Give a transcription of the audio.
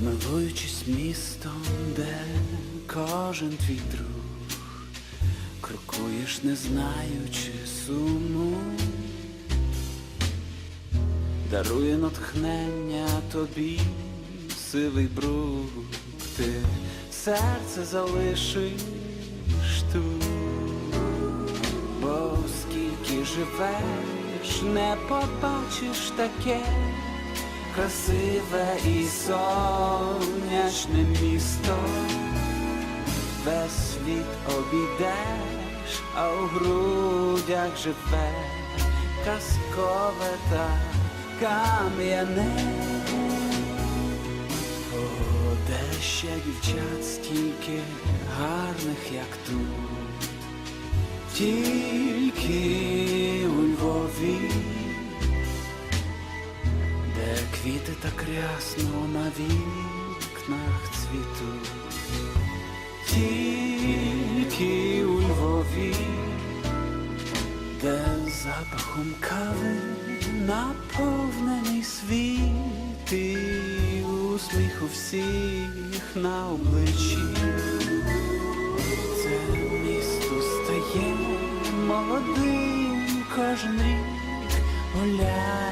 Милуючись містом, де кожен твій друг, крокуєш, не знаючи суму, дарує натхнення тобі сивий брук, ти серце залишиш тут, бо скільки живеш, не побачиш таке красиве і сонячне місто, весь світ обійдеш, а у грудях живе казкове та кам'яне. О, де ще дівчат стільки гарних, як тут, тільки квіти так рясно на вікнах цвітуть, тільки у Львові, де запахом кави наповнений світ і усміх у всіх на обличчі. Це місто стає молодим кожен рік, гуляй.